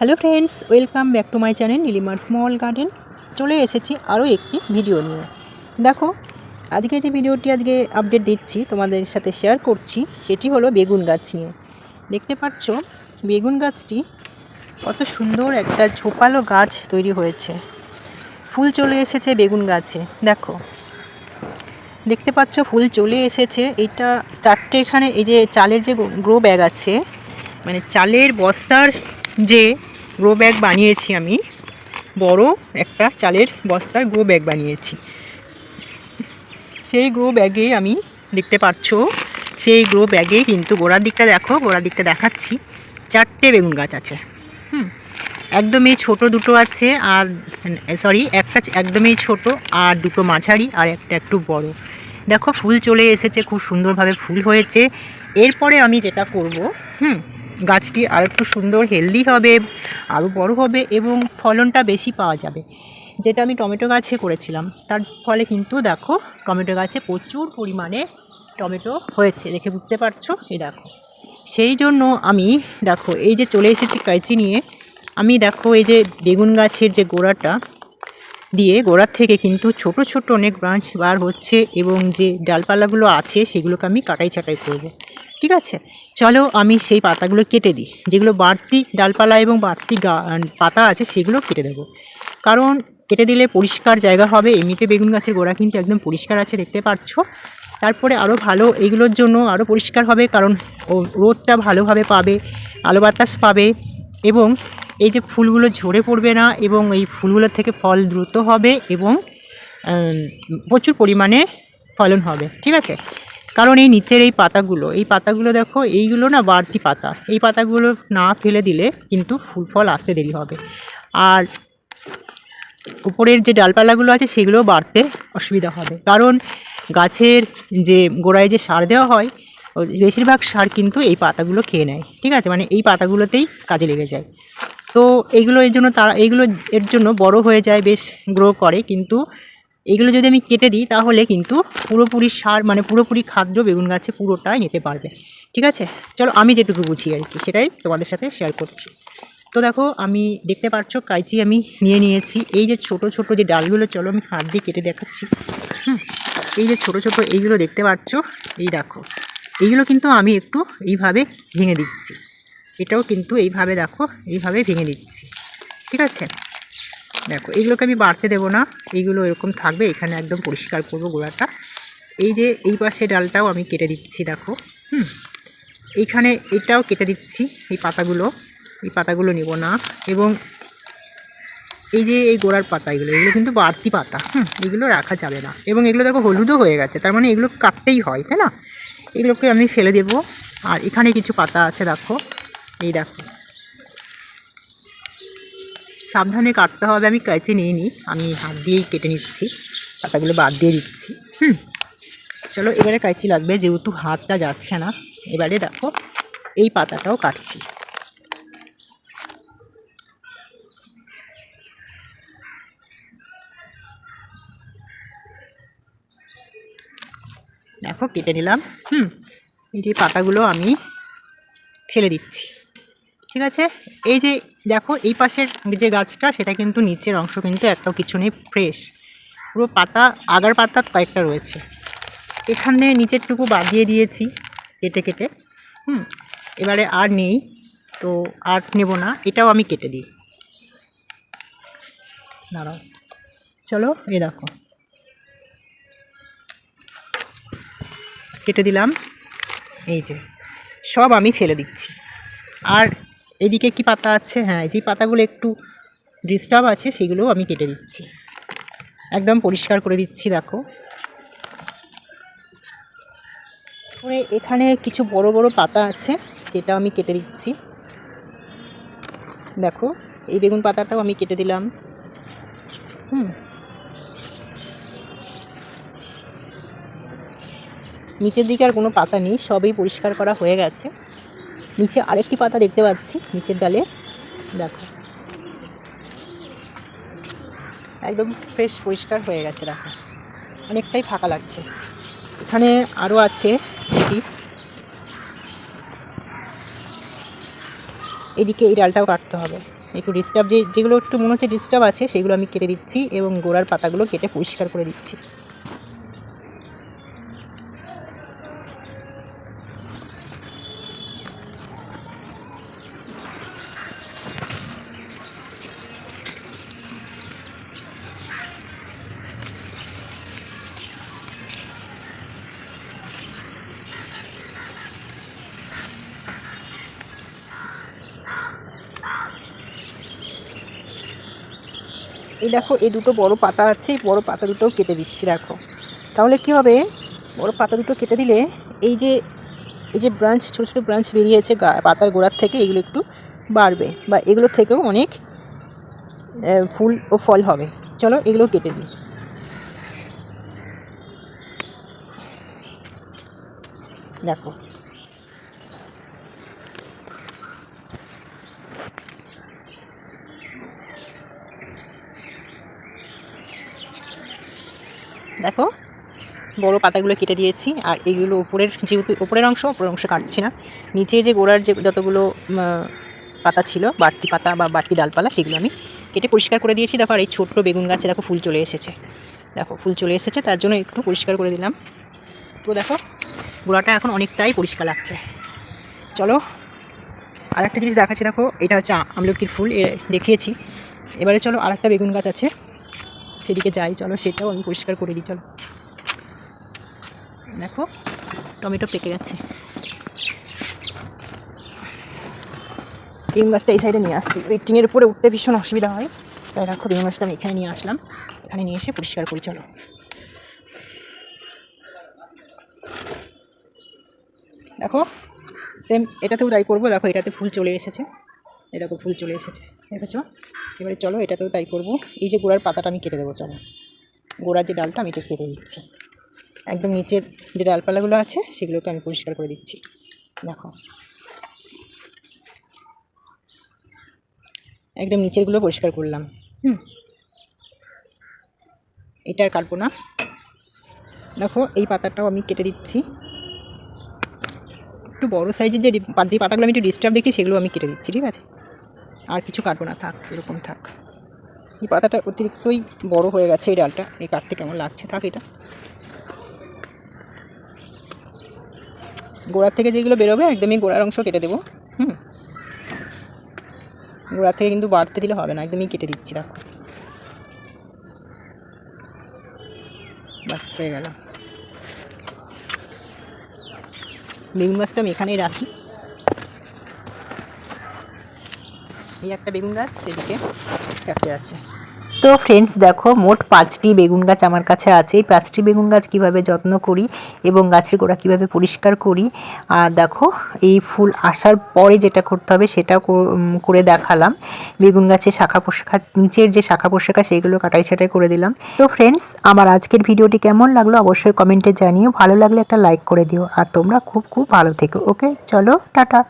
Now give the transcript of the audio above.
Hello friends welcome back to my channel নীলিমার small garden চলে এসেছি আরও একটি ভিডিও নিয়ে। দেখো, আজকে যে ভিডিওটি আজকে আপডেট দিচ্ছি, তোমাদের সাথে শেয়ার করছি, সেটি হলো বেগুন গাছ নিয়ে। দেখতে পাচ্ছ, বেগুন গাছটি কত সুন্দর একটা ঝোপালো গাছ তৈরি হয়েছে। ফুল চলে এসেছে বেগুন গাছে, দেখো। দেখতে পাচ্ছ, ফুল চলে এসেছে। এটা চারটে এখানে, এই যে চালের যে গ্রো ব্যাগ আছে মানে চালের বস্তার যে গ্রো ব্যাগ বানিয়েছি আমি। বড় একটা চালের বস্তার গ্রো ব্যাগ বানিয়েছি। সেই গ্রো ব্যাগে আমি, দেখতে পাচ্ছ, সেই গ্রো ব্যাগে কিন্তু গোড়ার দিকটা দেখো, গোড়ার দিকটা দেখাচ্ছি। চারটে বেগুন গাছ আছে। হুম, একদমই ছোট দুটো আছে আর সরি একটা একদমই ছোট আর দুটো মাঝারি আর একটা একটু বড়। দেখো, ফুল চলে এসেছে, খুব সুন্দরভাবে ফুল হয়েছে। এরপরে আমি যেটা করব, হুম গাছটি আর একটু সুন্দর হেলদি হবে, আরও বড় হবে এবং ফলনটা বেশি পাওয়া যাবে। যেটা আমি টমেটো গাছে করেছিলাম, তার ফলে কিন্তু দেখো টমেটো গাছে প্রচুর পরিমাণে টমেটো হয়েছে, দেখে বুঝতে পারছ? এই দেখো। সেই জন্য আমি দেখো, এই যে চলে এসেছি কাঁচি নিয়ে, আমি দেখো এই যে বেগুন গাছের যে গোড়াটা দিয়ে, গোড়ার থেকে কিন্তু ছোট ছোট অনেক ব্রাঞ্চ বার হচ্ছে এবং যে ডালপালাগুলো আছে সেগুলোকে আমি কাটাই ছাটাই করব। ঠিক আছে? চলো আমি সেই পাতাগুলো কেটে দিই। যেগুলো বাড়তি ডালপালা এবং বাড়তি পাতা আছে সেগুলো কেটে দেবো। কারণ কেটে দিলে পরিষ্কার জায়গা হবে। এমনিতে বেগুন গাছের গোড়া কিন্তু একদম পরিষ্কার আছে, দেখতে পাচ্ছ। তারপরে আরও ভালো এইগুলোর জন্য আরও পরিষ্কার হবে কারণ রোদটা ভালোভাবে পাবে আলো বাতাস পাবে এবং এই যে ফুলগুলো ঝরে পড়বে না এবং এই ফুলগুলোর থেকে ফল দ্রুত হবে এবং প্রচুর পরিমাণে ফলন হবে। ঠিক আছে? কারণ এই নিচের এই পাতাগুলো এই পাতাগুলো দেখো, এইগুলো না বাড়তি পাতা। এই পাতাগুলো না ফেলে দিলে কিন্তু ফুল ফল আসতে দেরি হবে। আর উপরের যে ডালপালাগুলো আছে সেগুলো বাড়তে অসুবিধা হবে। কারণ গাছের যে গোড়ায় যে সার দেওয়া হয় বেশিরভাগ সার কিন্তু এই পাতাগুলো খেয়ে নেয়। ঠিক আছে? মানে এই পাতাগুলোতেই কাজে লেগে যায়। তো এইগুলো এর জন্য তারা এইগুলো এর জন্য বড় হয়ে যায়, বেশ গ্রো করে। কিন্তু এগুলো যদি আমি কেটে দিই, তাহলে কিন্তু পুরোপুরি সার মানে পুরোপুরি খাদ্য বেগুন গাছে পুরোটাই নিতে পারবে। ঠিক আছে? চলো আমি যেটুকু বুঝি আর কি, সেটাই তোমাদের সাথে শেয়ার করছি। তো দেখো, আমি দেখতে পাচ্ছ, কাইচি আমি নিয়ে নিয়েছি। এই যে ছোট ছোট যে ডালগুলো, চলো আমি হাত দিয়ে কেটে দেখাচ্ছি। হুম, এই যে ছোট ছোট এইগুলো দেখতে পাচ্ছ, এই দেখো। এইগুলো কিন্তু আমি একটু এইভাবে ভেঙে দিচ্ছি। এটাও কিন্তু এইভাবে দেখো, এইভাবে ভেঙে দিচ্ছি। ঠিক আছে? দেখো এইগুলোকে আমি বাড়তে দেবো না। এইগুলো এরকম থাকবে, এখানে একদম পরিষ্কার করব গোড়াটা। এই যে, এই পাশে ডালটাও আমি কেটে দিচ্ছি, দেখো। হুম, এইখানে এটাও কেটে দিচ্ছি, এই পাতাগুলো। এই পাতাগুলো নেব না। এবং এই যে, এই গোড়ার পাতা, এগুলো এগুলো কিন্তু বাড়তি পাতা। হুম, এগুলো রাখা যাবে না। এবং এগুলো দেখো, হলুদও হয়ে গেছে। তার মানে এগুলো কাটতেই হয়, তাই না? এগুলোকে আমি ফেলে দেব। আর এখানে কিছু পাতা আছে, দেখো। এই দেখো সাবধানে কাটতে হবে, আমি কাঁচি নিয়ে নিই আমি হাত দিয়েই কেটে নিচ্ছি, পাতাগুলো বাদ দিয়ে দিচ্ছি। হুম। চলো, এবারে কাঁচি লাগবে, যেহেতু হাতটা যাচ্ছে না। এবারে দেখো, এই পাতাটাও কাটছি। দেখো, কেটে নিলাম। হুম। এই যে পাতাগুলো আমি ফেলে দিচ্ছি। ঠিক আছে? এই যে দেখো, এই পাশের যে গাছটা, সেটা কিন্তু নিচের অংশ কিন্তু একটাও কিছু নেই ফ্রেশ পুরো পাতা, আগার পাতা কয়েকটা রয়েছে। এখানে নিচেরটুকু বাদ দিয়ে দিয়েছি, কেটে কেটে। হুম, এবারে আর নেই, তো আর নেব না, এটাও আমি কেটে দিই। দাঁড়াও, চলো, এই দেখো। কেটে দিলাম, এই যে, সব আমি ফেলে দিচ্ছি। আর এদিকে কি পাতা আছে? হ্যাঁ যে পাতাগুলো একটু ডিস্টার্ব আছে, সেগুলোও আমি কেটে দিচ্ছি। একদম পরিষ্কার করে দিচ্ছি, দেখো। তারপরে এখানে কিছু বড় বড় পাতা আছে, যেটা আমি কেটে দিচ্ছি। দেখো, এই বেগুন পাতাটাও আমি কেটে দিলাম। হুম। নিচের দিকে আর কোনো পাতা নেই, সবই পরিষ্কার করা হয়ে গেছে। নিচে আরেকটি পাতা দেখতে পাচ্ছি, নিচের ডালে। দেখো। একদম ফ্রেশ পরিষ্কার হয়ে গেছে, দেখো। অনেকটাই ফাঁকা লাগছে। এখানে আরও আছে এটি এদিকে এই ডালটাও কাটতে হবে। একটু ডিস্টার্ব যে, যেগুলো একটু মনে হচ্ছে ডিস্টার্ব আছে, সেগুলো আমি কেটে দিচ্ছি এবং গোড়ার পাতাগুলো কেটে পরিষ্কার করে দিচ্ছি। এই দেখো, এই দুটো বড় পাতা আছে বড় পাতা দুটোও কেটে দিচ্ছি, দেখো। তাহলে কি হবে? বড় পাতা দুটো কেটে দিলে এই যে এই যে ব্রাঞ্চ ছোটো ছোটো ব্রাঞ্চ বেরিয়েছে পাতার গোড়ার থেকে এগুলো একটু বাড়বে বা এগুলো থেকেও অনেক ফুল ও ফল হবে। চলো এগুলো কেটে দিই। দেখো দেখো, বড় পাতাগুলো কেটে দিয়েছি, আর এইগুলো উপরের, যেহেতু উপরের অংশ উপরের অংশ কাটছি না, নিচে যে গোড়ার যে যতগুলো পাতা ছিল, বাড়তি পাতা বা বাড়তি ডালপালা, সেগুলো আমি কেটে পরিষ্কার করে দিয়েছি। দেখো, আর এই ছোট্ট বেগুন গাছে দেখো ফুল চলে এসেছে। দেখো, ফুল চলে এসেছে, তার জন্য একটু পরিষ্কার করে দিলাম। পুরো দেখো, গোড়াটা এখন অনেকটাই পরিষ্কার লাগছে। চলো আর একটা জিনিস দেখাচ্ছি, দেখো, এটা হচ্ছে আমলকির ফুল দেখিয়েছি। এবারে চলো আর একটা বেগুন গাছ আছে। সেদিকে যাই, চলো, সেটাও আমি পরিষ্কার করে দিই, চলো। দেখো, টমেটো পেকে গেছে। বেগুন গাছটা এই সাইডে নিয়ে আসছি। ওই টিনের উপরে উঠতে ভীষণ অসুবিধা হয়। তাই দেখো, বেগুন গাছটা আমি এখানে নিয়ে আসলাম। এখানে নিয়ে এসে পরিষ্কার করি, চলো। দেখো সেম এটাতেও তাই করব। দেখো, এটাতে ফুল চলে এসেছে। এই দেখো ফুল চলে এসেছে। দেখেছ এবারে চলো, এটাতেও তাই করব। এই যে গোড়ার পাতাটা আমি কেটে দেবো, চলো। গোড়ার যে ডালটা আমি এটা কেটে দিচ্ছি। একদম নিচের যে ডালপালাগুলো আছে, সেগুলোকে আমি পরিষ্কার করে দিচ্ছি। দেখো। একদম নিচেরগুলো পরিষ্কার করলাম। হুম। এটা আর কাটবো না। দেখো, এই পাতাটাও আমি কেটে দিচ্ছি। একটু বড় সাইজের যে যে পাতাগুলো আমি একটু ডিস্টার্ব দেখছি, সেগুলো আমি কেটে দিচ্ছি, ঠিক আছে? আর কিছু কাটবো না, থাক, এরকম থাক। এই পাতাটা অতিরিক্তই বড় হয়ে গেছে এই ডালটা, এই কাটতে কেমন লাগছে, থাক এটা। গোড়ার থেকে যেগুলো বেরোবে, একদমই গোড়ার অংশ কেটে দেবো, হুম। গোড়া থেকে কিন্তু বাড়তে দিলে হবে না, একদমই কেটে দিচ্ছি, দেখো। বাস হয়ে গেল। বেগুন গাছটা আমি এখানেই রাখি। এই একটা বেগুন গাছ, সেদিকে চারটে আছে। তো ফ্রেন্ডস দেখো, মোট পাঁচটি বেগুন গাছ আমার কাছে আছে। এই পাঁচটি বেগুন গাছ কীভাবে যত্ন করি এবং গাছের গোড়া কীভাবে পরিষ্কার করি? আর দেখো, এই ফুল আসার পরে যেটা করতে হবে, সেটা কর- দেখালাম। বেগুন গাছের শাখা পোশাখা নিচের যে শাখা পোশাখা, সেগুলো কাটাই ছাটাই করে দিলাম। তো ফ্রেন্ডস আমার আজকের ভিডিওটি কেমন লাগল অবশ্যই কমেন্টে জানিও। ভালো লাগলে একটা লাইক করে দিও। আর তোমরা খুব খুব ভালো থেকো ওকে চলো, টাটা।